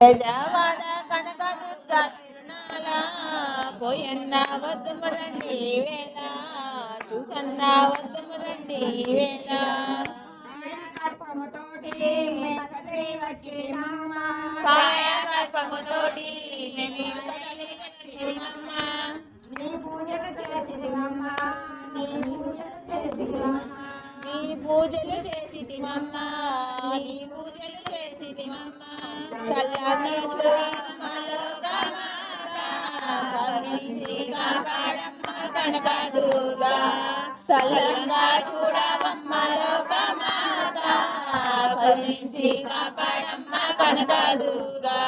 బెజవాడ కనక దుర్గా తిరునాల పోయన్న వద్దమరండి వేళ చూసన్న వద్దమరండి వేళ. కాయ కల్పముతోటి మేము. కదలి వచ్చినమ్మ నీ పూజలు చేసితిమమ్మ నీ పూజలు చేసితిమమ్మ కనక దుర్గా చల్లంగా చూడవమ్మ లోకమాత కరుణించి కాపాడమ్మ కనక దుర్గా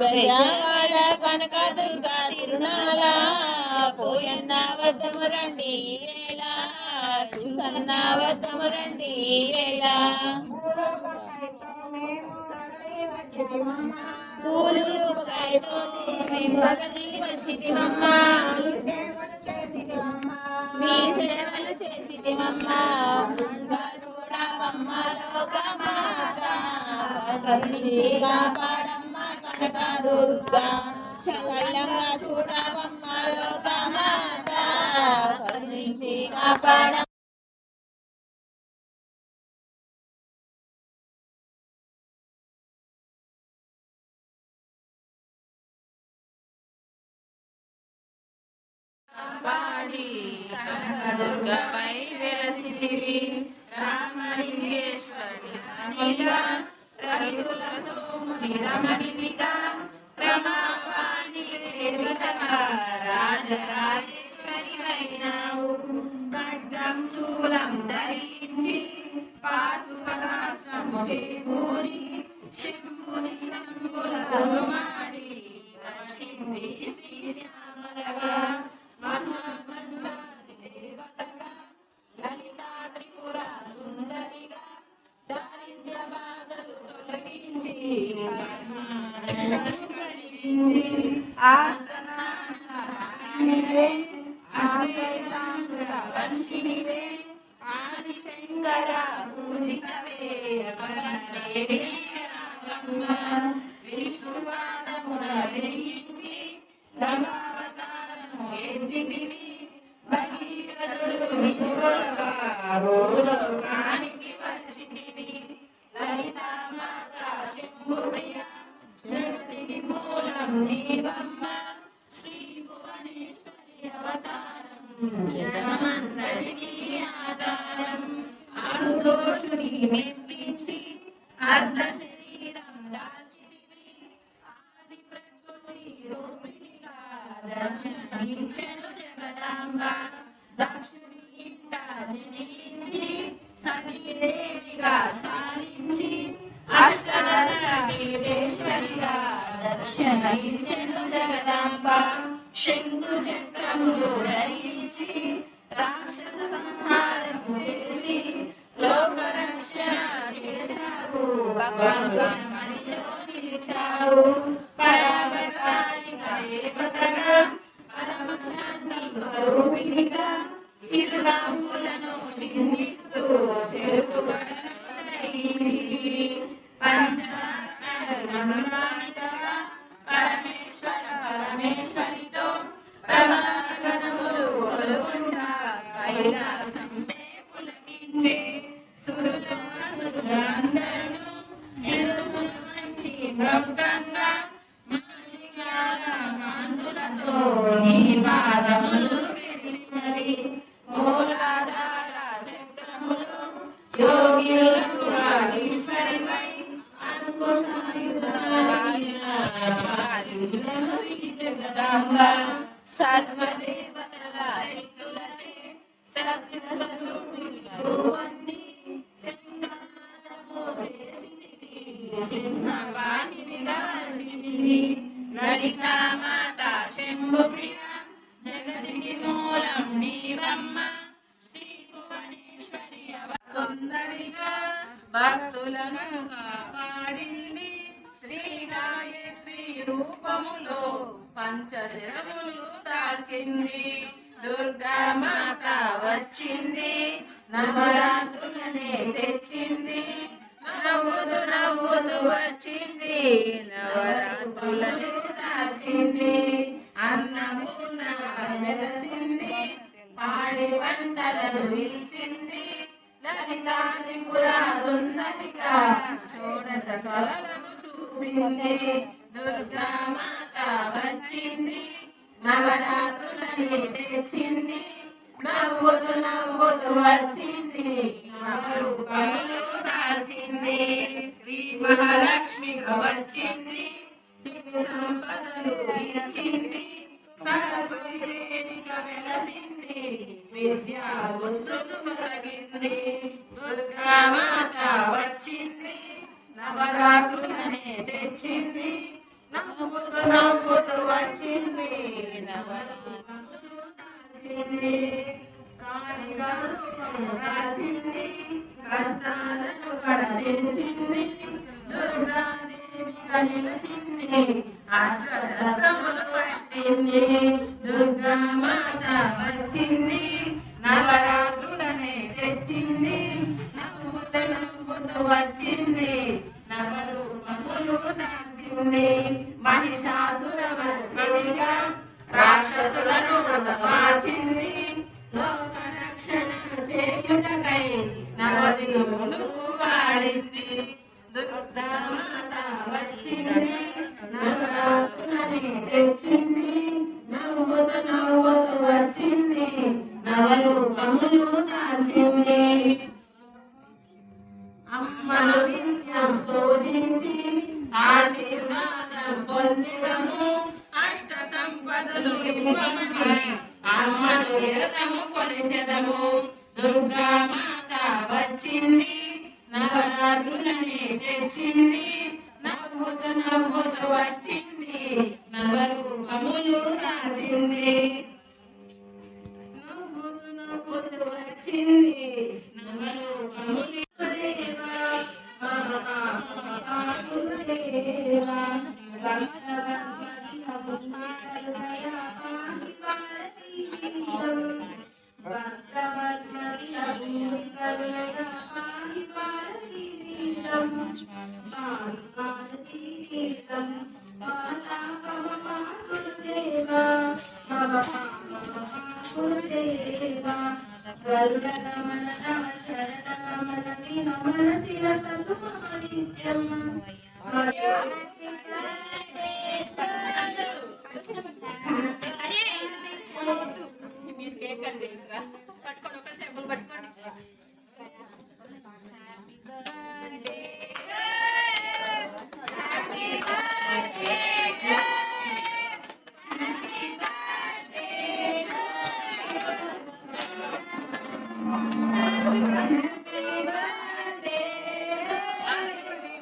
బెజవాడ కనక దుర్గా తిరునాల పోయన్న వద్దము రండి ఈ వేళ చూసన్న వద్దము రండి ఈ వేళ. పూలు కాయతోటి మేము బదలి వచ్చితిమమ్మ. మీ సేవలు చేసితిమమ్మ. ఇంకా చూడవమ్మ లోకమాత కరుణించి కాపాడమ్మ కనక చల్లంగా చూడవమ్మ లోకమాత కరుణించి కాపాడమ్మ పాడి కనకదుర్గపై వెలసిదివి రామలింగేశ్వరి పాశుపదాశ్రము శంభుని శంభుల మాడి వచ్చింది శ్రీ శ్యామలగా దేవతగా లలితా త్రిపుర సుందరిగా దారిద్ర్య బాధలు తొలగించి కలిగించి వర్షిణివే విష్ణుపాదమున జయించి గంగావతారము ఎత్తితివి భగీరథుడు నిపుణులుగా భూలోకానికి వచ్చితివి లలితామాత శంభుప్రియ జగతి మూలం నీవమ్మ. శ్రీ భువనేశ్వరి అవతారం జగమందరికీ ఆధారం. అసుదోషుని మేము నిలిచావు పరావతారిక దేవతగా పరమశాంతి స్వరూపిణిగా చిరునవ్వులను సర్వదేవతల శక్తులచే సత్య స్వరూపిణి చేసినవి లలితా మాత జగదికి మూలం నీవమ్మ శ్రీ భువనేశ్వరి సుందరిగా భక్తులను కాపాడింది శ్రీ గాయత్రి రూపములో పంచశరములు దాల్చి దుర్గా మాత వచ్చింది. నవరాత్రులనే తెచ్చింది. నవ్వుదు నవ్వుదు వచ్చింది. నవరాత్రులను దాచింది. అన్నపూర్ణగా వెలసింది పాడి పంటలను నిలిచింది. లలితా త్రిపుర సుందరిగా చూడత సలలను చూపింది. దుర్గా మాత వచ్చింది నవరాత్రులని తెచ్చింది నవ్వుతూ నవ్వుతూ వచ్చింది. నవరూపములు శ్రీ మహాలక్ష్మిగా వచ్చింది సిరి సంపదలు ఇచ్చింది సరస్వతి దేవిగా వెలసింది విద్యా బుద్ధులు మసగింది దుర్గా మాత వచ్చింది నవరాత్రులనే తెచ్చింది నవ్వుతూ నవ్వుతూ వచ్చింది నవరాత్రులు దాచింది కాళిగా కష్టాలను కడతీసింది దుర్గాదేవిగా నిలిచింది. అస్త్రశస్త్రములు పట్టింది దుర్గా మాత వచ్చింది. చేయుటకై నవదినములు వాడింది. వచ్చింది. నవరాత్రులని తెచ్చింది. నవ్వుతూ నవ్వుతూ వచ్చింది. నవరూపములు దాచింది. అమ్మను నిత్యం గరుడగమన నమ శరణ కమల వద్దు మీరు కేక్ కట్ చేయండిరా పట్టుకోండి ఒక చెప్పులు పట్టుకోండి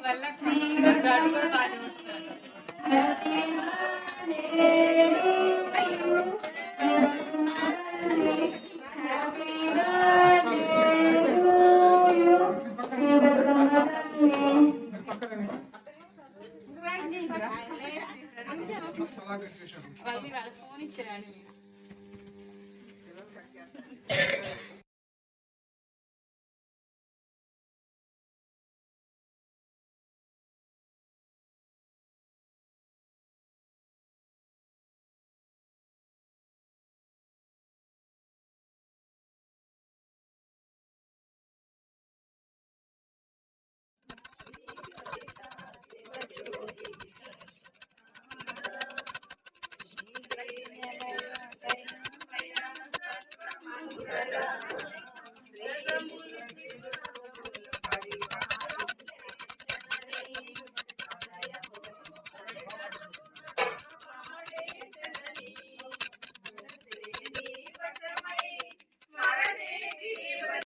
వల్ల శ్రీ గారు బాగా వాళ్ళు ఫోన్ ఇచ్చారండి మీరు